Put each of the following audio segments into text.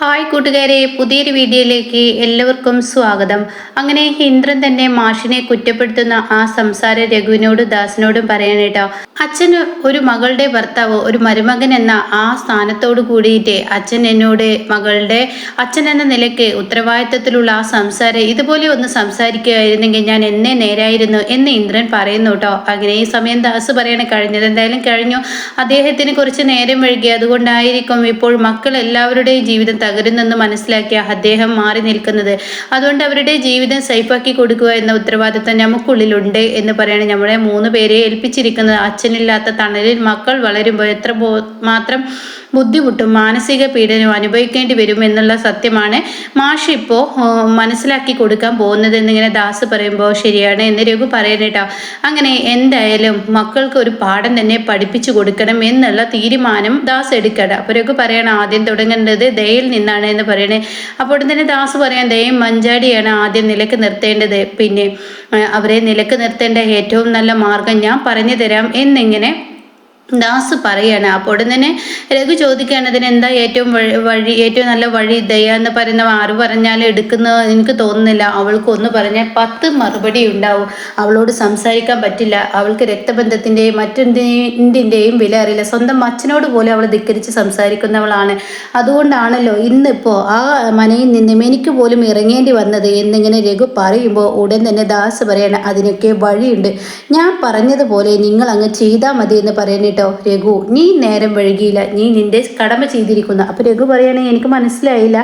Hi കൂട്ടുകാരെ പുതിയൊരു വീഡിയോയിലേക്ക് എല്ലാവർക്കും സ്വാഗതം. അങ്ങനെ ഇന്ദ്രൻ തന്നെ മാഷിനെ കുറ്റപ്പെടുത്തുന്ന ആ സംസാര രഘുവിനോടും ദാസിനോടും പറയാനേട്ടോ അച്ഛൻ ഒരു മകളുടെ ഭർത്താവ് ഒരു മരുമകൻ എന്ന ആ സ്ഥാനത്തോട് കൂടിയിട്ട് അച്ഛൻ എന്നോട് മകളുടെ അച്ഛൻ എന്ന നിലയ്ക്ക് ഉത്തരവാദിത്തത്തിലുള്ള ആ സംസാരം ഇതുപോലെ ഒന്ന് സംസാരിക്കുകയായിരുന്നെങ്കിൽ ഞാൻ എന്നെ നേരായിരുന്നു എന്ന് ഇന്ദ്രൻ പറയുന്നു കേട്ടോ. അങ്ങനെ ഈ സമയം ദാസ് പറയണ കഴിഞ്ഞത് എന്തായാലും കഴിഞ്ഞു. അദ്ദേഹത്തിന് കുറച്ച് നേരം വഴുകി അതുകൊണ്ടായിരിക്കും ഇപ്പോൾ മക്കൾ എല്ലാവരുടെയും ജീവിതം തകരുന്നെന്ന് മനസ്സിലാക്കിയ അദ്ദേഹം മാറി നിൽക്കുന്നത്. അതുകൊണ്ട് അവരുടെ ജീവിതം സേഫാക്കി കൊടുക്കുക എന്ന ഉത്തരവാദിത്തം നമുക്കുള്ളിലുണ്ട് എന്ന് പറയുന്നത് നമ്മളെ മൂന്ന് പേരെ ഏൽപ്പിച്ചിരിക്കുന്നത്. അച്ഛനില്ലാത്ത തണലിൽ മക്കൾ വളരുമ്പോൾ എത്ര മാത്രം ബുദ്ധിമുട്ടും മാനസിക പീഡനവും അനുഭവിക്കേണ്ടി വരും എന്നുള്ള സത്യമാണ്. മാഷ് ഇപ്പോൾ മനസ്സിലാക്കി കൊടുക്കാൻ പോകുന്നത് എന്നിങ്ങനെ ദാസ് പറയുമ്പോൾ ശരിയാണ് എന്ന് രഘു പറയണേട്ടോ അങ്ങനെ എന്തായാലും മക്കൾക്ക് ഒരു പാഠം തന്നെ പഠിപ്പിച്ചു കൊടുക്കണം എന്നുള്ള തീരുമാനം ദാസ് എടുക്കണം അപ്പോൾ രഘു പറയണം ആദ്യം തുടങ്ങേണ്ടത് ദയയിൽ നിന്നാണ് എന്ന് പറയണേ. അപ്പോൾ തന്നെ ദാസ് പറയാൻ ദയം മഞ്ചാടിയാണ് ആദ്യം നിലയ്ക്ക് നിർത്തേണ്ടത്. പിന്നെ അവരെ നിലയ്ക്ക് നിർത്തേണ്ട ഏറ്റവും നല്ല മാർഗം ഞാൻ പറഞ്ഞു തരാം എന്നിങ്ങനെ ദാസ് പറയാണ്. അപ്പോൾ ഉടൻ രഘു ചോദിക്കുകയാണ് അതിന് എന്താ ഏറ്റവും വഴി ഏറ്റവും നല്ല വഴി ദയ എന്ന് പറയുന്ന ആറ് പറഞ്ഞാൽ എടുക്കുന്ന എനിക്ക് തോന്നുന്നില്ല. അവൾക്ക് ഒന്ന് പറഞ്ഞാൽ പത്ത് മറുപടി ഉണ്ടാവും. അവളോട് സംസാരിക്കാൻ പറ്റില്ല. അവൾക്ക് രക്തബന്ധത്തിന്റെയും മറ്റെന്തിന്റെയും വില അറിയില്ല. സ്വന്തം അച്ഛനോട് പോലും അവൾ ധിക്കരിച്ച് സംസാരിക്കുന്നവളാണ്. അതുകൊണ്ടാണല്ലോ ഇന്നിപ്പോൾ ആ മനയിൽ നിന്നും എനിക്ക് പോലും ഇറങ്ങേണ്ടി വന്നത് എന്നിങ്ങനെ രഘു പറയുമ്പോൾ ഉടൻ തന്നെ ദാസ് പറയണം അതിനൊക്കെ വഴിയുണ്ട്. ഞാൻ പറഞ്ഞതുപോലെ നിങ്ങൾ അങ്ങ് ചെയ്താൽ മതി എന്ന് പറയാനിട്ടോ രഘു. നീ നേരം വഴുകിയില്ല നീ നിന്റെ കടമ ചെയ്തിരിക്കുന്നു. അപ്പോൾ രഘു പറയുകയാണെങ്കിൽ എനിക്ക് മനസ്സിലായില്ല.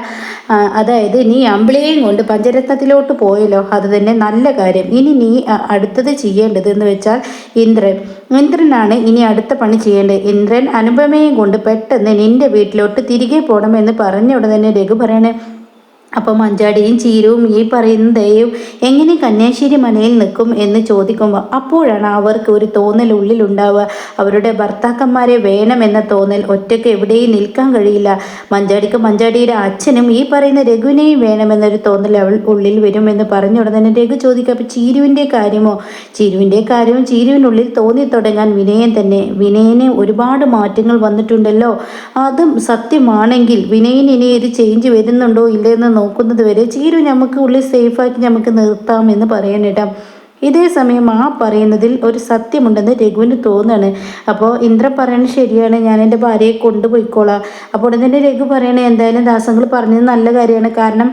അതായത് നീ അമ്പിളിയെയും കൊണ്ട് പഞ്ചരത്നത്തിലോട്ട് പോയല്ലോ. അത് തന്നെ നല്ല കാര്യം. ഇനി നീ അടുത്തത് ചെയ്യേണ്ടത് എന്ന് വെച്ചാൽ ഇന്ദ്രൻ. ഇന്ദ്രനാണ് ഇനി അടുത്ത പണി ചെയ്യേണ്ടത്. ഇന്ദ്രൻ അനുപമയും കൊണ്ട് പെട്ടെന്ന് നിന്റെ വീട്ടിലോട്ട് തിരികെ പോകണമെന്ന് പറഞ്ഞ ഉടനെ രഘു പറയണേ അപ്പം മഞ്ചാടിയും ചീരവും ഈ പറയുന്ന ദയവും എങ്ങനെ കന്യാശ്ശേരി മനയിൽ നിൽക്കും എന്ന് ചോദിക്കുമ്പോൾ അപ്പോഴാണ് അവർക്ക് ഒരു തോന്നൽ ഉള്ളിലുണ്ടാവുക. അവരുടെ ഭർത്താക്കന്മാരെ വേണമെന്ന തോന്നൽ ഒറ്റയ്ക്ക് എവിടെയും നിൽക്കാൻ കഴിയില്ല. മഞ്ചാടിക്ക് മഞ്ചാടിയുടെ അച്ഛനും ഈ പറയുന്ന രഘുവിനെയും വേണമെന്നൊരു തോന്നൽ അവൾ ഉള്ളിൽ വരുമെന്ന് പറഞ്ഞു ഉടനെ രഘു ചോദിക്കുക അപ്പോൾ ചീരുവിന്റെ കാര്യമോ? ചീരുവിന്റെ കാര്യവും ചീരുവിനുള്ളിൽ തോന്നി തുടങ്ങാൻ വിനയൻ തന്നെ. വിനയന് ഒരുപാട് മാറ്റങ്ങൾ വന്നിട്ടുണ്ടല്ലോ. അതും സത്യമാണെങ്കിൽ വിനയൻ ഇനി ഇത് ചേഞ്ച് വരുന്നുണ്ടോ ഇല്ലയെന്ന് നോക്കുന്നത് വരെ ചീരു നമുക്ക് ഉള്ളിൽ സേഫാക്കി നമുക്ക് നിർത്താം എന്ന് പറയാനേട്ടാ ഇതേ സമയം ആ പറയുന്നതിൽ ഒരു സത്യമുണ്ടെന്ന് രഘുവിന് തോന്നുകയാണ്. അപ്പോൾ ഇന്ദ്ര പറയുന്നത് ശരിയാണ് ഞാൻ എന്റെ ഭാര്യയെ കൊണ്ടുപോയിക്കോളാം. അപ്പോൾ ഉടൻ തന്നെ രഘു പറയണേ എന്തായാലും ദാസങ്ങൾ പറഞ്ഞത് നല്ല കാര്യമാണ്. കാരണം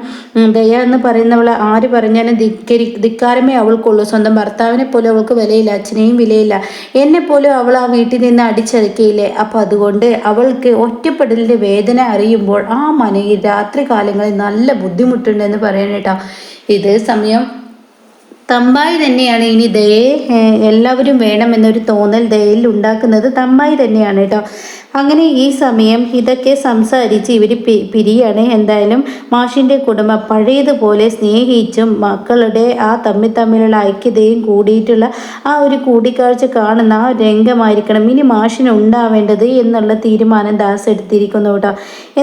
ദയ എന്ന് പറയുന്നവൾ ആര് പറഞ്ഞാലും ധിക്കരി ധിക്കാരമേ അവൾക്കുള്ളൂ. സ്വന്തം ഭർത്താവിനെ പോലും അവൾക്ക് വിലയില്ല അച്ഛനെയും വിലയില്ല. എന്നെ പോലും അവൾ ആ വീട്ടിൽ നിന്ന് അടിച്ചടക്കിയില്ലേ? അപ്പോൾ അതുകൊണ്ട് അവൾക്ക് ഒറ്റപ്പെടലിന്റെ വേദന അറിയുമ്പോൾ ആ മനയിൽ രാത്രി കാലങ്ങളിൽ നല്ല ബുദ്ധിമുട്ടുണ്ടെന്ന് പറയണേട്ടാ ഇതേ സമയം തമ്പായി തന്നെയാണ് ഇനി ദയെ എല്ലാവരും വേണമെന്നൊരു തോന്നൽ ദയയിൽ ഉണ്ടാക്കുന്നത് തമ്പായി തന്നെയാണ് കേട്ടോ. അങ്ങനെ ഈ സമയം ഇതൊക്കെ സംസാരിച്ച് ഇവർ പി പിരിയാണ്. എന്തായാലും മാഷിന്റെ കുടുംബം പഴയതുപോലെ സ്നേഹിച്ചും മക്കളുടെ ആ തമ്മിൽ തമ്മിലുള്ള ഐക്യതയും കൂടിയിട്ടുള്ള ആ ഒരു കൂടിക്കാഴ്ച കാണുന്ന ആ രംഗമായിരിക്കണം ഇനി മാഷിന് ഉണ്ടാവേണ്ടത് എന്നുള്ള തീരുമാനം ദാസ് എടുത്തിരിക്കുന്നു കേട്ടോ.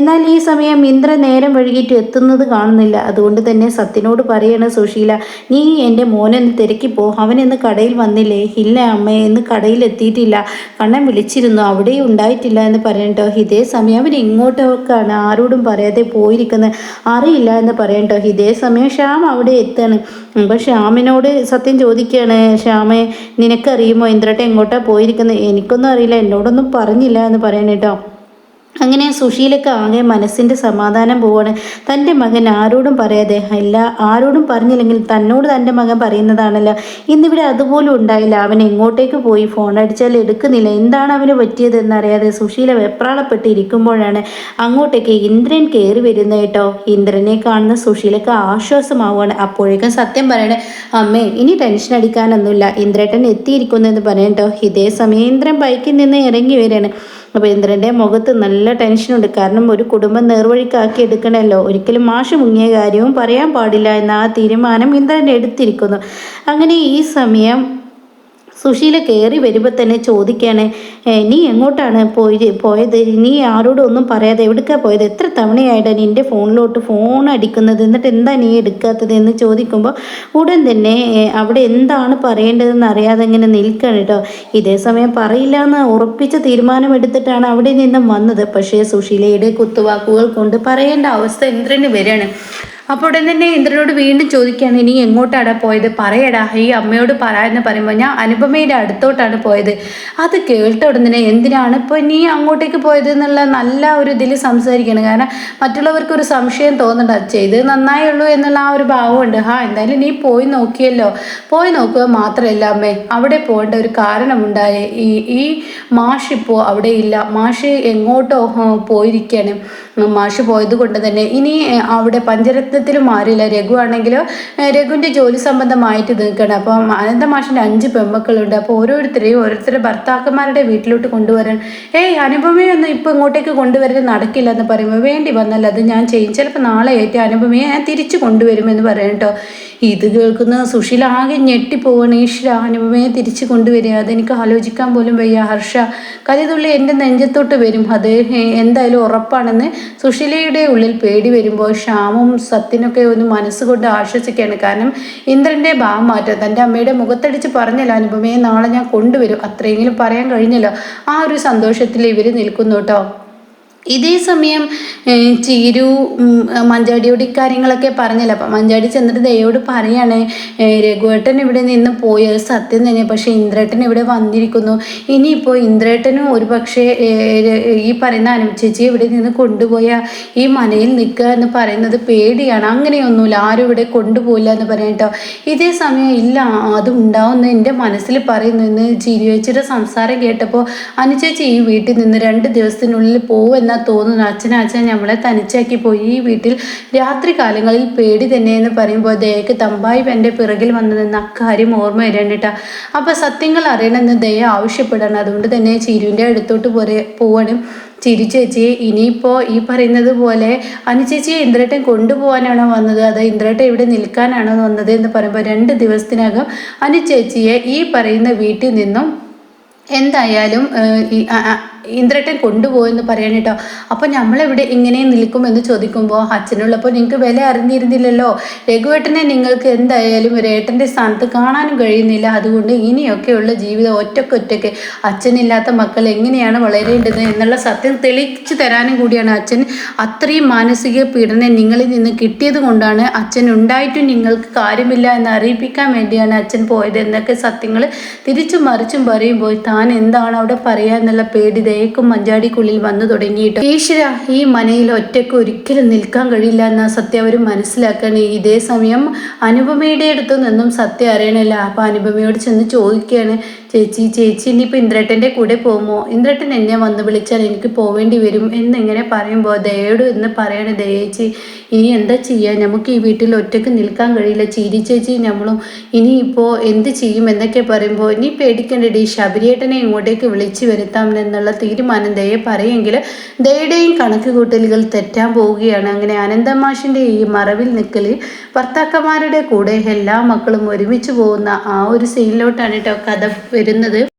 എന്നാൽ ഈ സമയം ഇന്ദ്ര നേരം വഴുകിയിട്ട് എത്തുന്നത് കാണുന്നില്ല. അതുകൊണ്ട് തന്നെ സത്യനോട് പറയണ സുശീല നീ എന്റെ മോനൊന്ന് തിരക്കിപ്പോ അവൻ ഇന്ന് കടയിൽ വന്നില്ലേ? ഇല്ല അമ്മയെ ഇന്ന് കടയിൽ എത്തിയിട്ടില്ല. കണ്ണൻ വിളിച്ചിരുന്നു. അവിടെ ഉണ്ടായിട്ടില്ല എന്ന് പറയണ്ടോ? ഇതേ സമയം അവൻ ഇങ്ങോട്ടൊക്കെയാണ് ആരോടും പറയാതെ പോയിരിക്കുന്നത്. അറിയില്ല എന്ന് പറയണ്ടോ? ഇതേ സമയം ശ്യാം അവിടെ എത്താണ് അപ്പം ശ്യാമിനോട് സത്യം ചോദിക്കുകയാണ് ശ്യാമെ നിനക്കറിയുമോ? ഇന്ദ്രട്ടെ എങ്ങോട്ടാണ് പോയിരിക്കുന്നത്? എനിക്കൊന്നും അറിയില്ല. എന്നോടൊന്നും പറഞ്ഞില്ല എന്ന് പറയണേട്ടോ. അങ്ങനെ സുശീലക്ക് ആകെ മനസ്സിന്റെ സമാധാനം പോവാണ്. തന്റെ മകൻ ആരോടും പറയാതെ അല്ല ആരോടും പറഞ്ഞില്ലെങ്കിൽ തന്നോട് തന്റെ മകൻ പറയുന്നതാണല്ലോ. ഇന്നിവിടെ അതുപോലും ഉണ്ടായില്ല. അവൻ എങ്ങോട്ടേക്ക് പോയി? ഫോൺ അടിച്ചാൽ എടുക്കുന്നില്ല. എന്താണ് അവന് പറ്റിയതെന്നറിയാതെ സുശീല വെപ്രാളപ്പെട്ടിരിക്കുമ്പോഴാണ് അങ്ങോട്ടേക്ക് ഇന്ദ്രൻ കയറി വരുന്നത് കേട്ടോ. ഇന്ദ്രനെ കാണുന്ന സുശീലക്ക് ആശ്വാസമാവുകയാണ്. അപ്പോഴേക്കും സത്യം പറയണേ അമ്മേ ഇനി ടെൻഷൻ അടിക്കാനൊന്നുമില്ല. ഇന്ദ്രേട്ടൻ എത്തിയിരിക്കുന്നു എന്ന് പറയട്ടോ ഇതേ സമയം ഇന്ദ്രൻ ബൈക്കിൽ നിന്ന് ഇറങ്ങി വരികയാണ്. അപ്പോൾ ഇന്ദ്രന്റെ മുഖത്ത് നല്ല ടെൻഷനുണ്ട് കാരണം ഒരു കുടുംബം നേർവഴിക്കാക്കി എടുക്കണമല്ലോ ഒരിക്കലും മാഷ് മുങ്ങിയ കാര്യവും പറയാൻ പാടില്ല എന്ന ആ തീരുമാനം ഇന്ദ്രൻ എടുത്തിരിക്കുന്നു. അങ്ങനെ ഈ സമയം സുശീല കയറി വരുമ്പോൾ തന്നെ ചോദിക്കുകയാണ് നീ എങ്ങോട്ടാണ് പോയി പോയത്? നീ ആരോടും ഒന്നും പറയാതെ എവിടേക്കാണ് പോയത്? എത്ര തവണയായിട്ടാണ് നിന്റെ ഫോണിലോട്ട് ഫോൺ അടിക്കുന്നത്? എന്നിട്ട് എന്താ നീ എടുക്കാത്തത്? എന്ന് ചോദിക്കുമ്പോൾ ഉടൻ തന്നെ അവിടെ എന്താണ് പറയേണ്ടതെന്ന് അറിയാതെ ഇങ്ങനെ നിൽക്കണം കേട്ടോ ഇതേ സമയം പറയില്ല എന്ന് ഉറപ്പിച്ച തീരുമാനമെടുത്തിട്ടാണ് അവിടെ നിന്നും വന്നത്. പക്ഷേ സുശീലയുടെ കുത്തുവാക്കുകൾ കൊണ്ട് പറയേണ്ട അവസ്ഥ ഇന്ദ്രന് വരികയാണ്. അപ്പോൾ ഉടൻ തന്നെ ഇന്ദ്രനോട് വീണ്ടും ചോദിക്കുകയാണ് നീ എങ്ങോട്ടാണ് പോയത്? പറയടാ ഈ അമ്മയോട് പറയാന്ന് പറയുമ്പോൾ ഞാൻ അനുപമയുടെ അടുത്തോട്ടാണ് പോയത്. അത് കേട്ട ഉടൻ തന്നെ എന്തിനാണ് ഇപ്പോൾ നീ അങ്ങോട്ടേക്ക് പോയത്? എന്നുള്ള നല്ല ഒരു ഇതിൽ സംസാരിക്കണം കാരണം മറ്റുള്ളവർക്ക് ഒരു സംശയം തോന്നണ്ട ചെയ്ത് നന്നായുള്ളൂ എന്നുള്ള ആ ഒരു ഭാവമുണ്ട്. ഹാ എന്തായാലും നീ പോയി നോക്കിയല്ലോ. പോയി നോക്കുക മാത്രമല്ല അമ്മേ അവിടെ പോകേണ്ട ഒരു കാരണമുണ്ടായ ഈ ഈ മാഷ് ഇപ്പോൾ അവിടെ ഇല്ല. മാഷ് എങ്ങോട്ടോ പോയിരിക്കുകയാണ് മാഷ് പോയത് കൊണ്ട് തന്നെ ഇനി അവിടെ അവിടെ പഞ്ചരത്നത്തിലും മാറിയില്ല. രഘു ആണെങ്കിലോ രഘുവിന്റെ ജോലി സംബന്ധമായിട്ട് നിൽക്കണം അപ്പോൾ അനന്ത മാഷിന്റെ അഞ്ച് പെമ്മക്കളുണ്ട്. അപ്പോൾ ഓരോരുത്തരെയും ഓരോരുത്തരുടെ ഭർത്താക്കന്മാരുടെ വീട്ടിലോട്ട് കൊണ്ടുവരാൻ ഏയ് അനുപമയൊന്നും ഇപ്പോൾ ഇങ്ങോട്ടേക്ക് കൊണ്ടുവരുന്നത് നടക്കില്ല എന്ന് പറയുമ്പോൾ വേണ്ടി വന്നാൽ അത് ഞാൻ ചെയ്യും. ചിലപ്പോൾ നാളെ ആയിട്ട് അനുപമയെ ഞാൻ തിരിച്ചു കൊണ്ടുവരുമെന്ന് പറയാം കേട്ടോ. ഇത് കേൾക്കുന്ന സുശീല ആകെ ഞെട്ടിപ്പോവാണ്. ഈശ്വര അനുപമയെ തിരിച്ചു കൊണ്ടുവരിക. അതെനിക്ക് ആലോചിക്കാൻ പോലും വയ്യ. ഹർഷ കലിതുള്ളി എന്റെ നെഞ്ചത്തോട്ട് വരും. അത് എന്തായാലും ഉറപ്പാണെന്ന് സുശീലയുടെ ഉള്ളിൽ പേടി വരുമ്പോൾ ശ്യാമും സത്യനൊക്കെ ഒന്ന് മനസ്സുകൊണ്ട് ആശ്വസിക്കുകയാണ്. കാരണം ഇന്ദ്രന്റെ ഭാവം മാറ്റം. തന്റെ അമ്മയുടെ മുഖത്തടിച്ച് പറഞ്ഞല്ലോ അനുപമയെ നാളെ ഞാൻ കൊണ്ടുവരും. അത്രയെങ്കിലും പറയാൻ കഴിഞ്ഞല്ലോ. ആ ഒരു സന്തോഷത്തിൽ ഇവർ നിൽക്കുന്നു കേട്ടോ ഇതേ സമയം ചീരു മഞ്ചാടിയോട് ഇക്കാര്യങ്ങളൊക്കെ പറഞ്ഞല്ലോ. അപ്പം മഞ്ചാടി ചെന്നിട്ട് ദയോട് പറയാണ് രഘുവേട്ടൻ ഇവിടെ നിന്ന് പോയ. സത്യം തന്നെ. പക്ഷേ ഇന്ദ്രേട്ടൻ ഇവിടെ വന്നിരിക്കുന്നു. ഇനിയിപ്പോൾ ഇന്ദ്രേട്ടനും ഒരു പക്ഷേ ഈ പറയുന്ന അനുചേച്ചി ഇവിടെ നിന്ന് കൊണ്ടുപോയ ഈ മനയിൽ നിൽക്കുക എന്ന് പറയുന്നത് പേടിയാണ്. അങ്ങനെയൊന്നുമില്ല. ആരും ഇവിടെ കൊണ്ടുപോയില്ല എന്ന് പറയട്ടോ ഇതേ സമയം ഇല്ല അതും ഉണ്ടാവുമെന്ന് എന്റെ മനസ്സിൽ പറയുന്നു എന്ന് ചിരിവച്ചിയുടെ സംസാരം കേട്ടപ്പോൾ അനുചേച്ചി ഈ വീട്ടിൽ നിന്ന് രണ്ട് ദിവസത്തിനുള്ളിൽ പോകുമെന്നാ തോന്നുന്നു. അച്ഛൻ അച്ഛൻ നമ്മളെ തനിച്ചാക്കി പോയി. ഈ വീട്ടിൽ രാത്രി കാലങ്ങളിൽ പേടി തന്നെ എന്ന് പറയുമ്പോൾ ദയക്ക് തമ്പായി എന്റെ പിറകിൽ വന്നു നിന്ന് അക്കാര്യം ഓർമ്മ വരണ്ടിട്ടാ അപ്പോൾ സത്യങ്ങൾ അറിയണമെന്ന് ദയ ആവശ്യപ്പെടണം. അതുകൊണ്ട് തന്നെ ചിരുവിന്റെ അടുത്തോട്ട് പോരെ പോവാണ്. ചിരി ചേച്ചി ഇനിയിപ്പോൾ ഈ പറയുന്നത് പോലെ അനുചേച്ചിയെ ഇന്ദ്രേട്ടൻ കൊണ്ടുപോകാനാണോ വന്നത്? അതോ ഇന്ദ്രേട്ടൻ ഇവിടെ നിൽക്കാനാണോ വന്നത് എന്ന് പറയുമ്പോൾ രണ്ട് ദിവസത്തിനകം അനുചേച്ചിയെ ഈ പറയുന്ന വീട്ടിൽ നിന്നും എന്തായാലും ഇന്ദ്രട്ടൻ കൊണ്ടുപോയെന്ന് പറയാൻ കേട്ടോ. അപ്പോൾ നമ്മളെവിടെ ഇങ്ങനെ നിൽക്കുമെന്ന് ചോദിക്കുമ്പോൾ അച്ഛനുള്ളപ്പോൾ നിങ്ങൾക്ക് വില അറിഞ്ഞിരുന്നില്ലല്ലോ. രഘുവേട്ടനെ നിങ്ങൾക്ക് എന്തായാലും ഒരു ഏട്ടന്റെ സ്ഥാനത്ത് കാണാനും കഴിയുന്നില്ല. അതുകൊണ്ട് ഇനിയൊക്കെയുള്ള ജീവിതം ഒറ്റക്കൊറ്റയ്ക്ക് അച്ഛനില്ലാത്ത മക്കൾ എങ്ങനെയാണ് വളരേണ്ടത് എന്നുള്ള സത്യം തെളിയിച്ചു തരാനും കൂടിയാണ് അച്ഛൻ. അത്രയും മാനസിക പീഡനം നിങ്ങളിൽ നിന്ന് കിട്ടിയത് കൊണ്ടാണ് അച്ഛൻ ഉണ്ടായിട്ടും നിങ്ങൾക്ക് കാര്യമില്ല എന്ന് അറിയിപ്പിക്കാൻ വേണ്ടിയാണ് അച്ഛൻ പോയത് എന്നൊക്കെ സത്യങ്ങൾ തിരിച്ചും മറിച്ചും പറയുമ്പോൾ താൻ എന്താണ് അവിടെ പറയുക എന്നുള്ള പേടി ദയക്കും മഞ്ചാടിക്കുള്ളിൽ വന്നു തുടങ്ങിയിട്ട്. ഈശ്വര ഈ മനയിൽ ഒറ്റയ്ക്ക് ഒരിക്കലും നിൽക്കാൻ കഴിയില്ല എന്ന സത്യ അവർ മനസ്സിലാക്കണേ ഇതേ സമയം അനുപമയുടെ അടുത്തു നിന്നും സത്യ അറിയണില്ല. അപ്പൊ അനുപമയോട് ചെന്ന് ചോദിക്കുകയാണ് ചേച്ചി ചേച്ചി ഇനിയിപ്പോൾ ഇന്ദ്രേട്ടന്റെ കൂടെ പോകുമോ ഇന്ദ്രേട്ടൻ എന്നെ വന്ന് വിളിച്ചാൽ എനിക്ക് പോവേണ്ടി വരും എന്നിങ്ങനെ പറയുമ്പോൾ ദയോട് എന്ന് പറയണേ ദയേച്ചി ഇനി എന്താ ചെയ്യുക നമുക്ക് ഈ വീട്ടിൽ ഒറ്റയ്ക്ക് നിൽക്കാൻ കഴിയില്ല. ചീരി ചേച്ചി നമ്മളും ഇനിയിപ്പോൾ എന്ത് ചെയ്യും എന്നൊക്കെ പറയുമ്പോൾ ഇനി പേടിക്കേണ്ടടി ശബരിയേട്ടനെ ഇങ്ങോട്ടേക്ക് വിളിച്ചു വരുത്താം എന്നുള്ള തീരുമാനം ദയെ പറയെങ്കിൽ ദയയുടെയും കണക്ക് കൂട്ടലുകൾ തെറ്റാൻ പോവുകയാണ്. അങ്ങനെ അനന്തമാഷിന്റെ ഈ മറവിൽ നിൽക്കൽ ഭർത്താക്കന്മാരുടെ കൂടെ എല്ലാ മക്കളും ഒരുമിച്ച് പോകുന്ന ആ ഒരു സീനിലോട്ടാണ് കേട്ടോ കഥ വരുന്നത്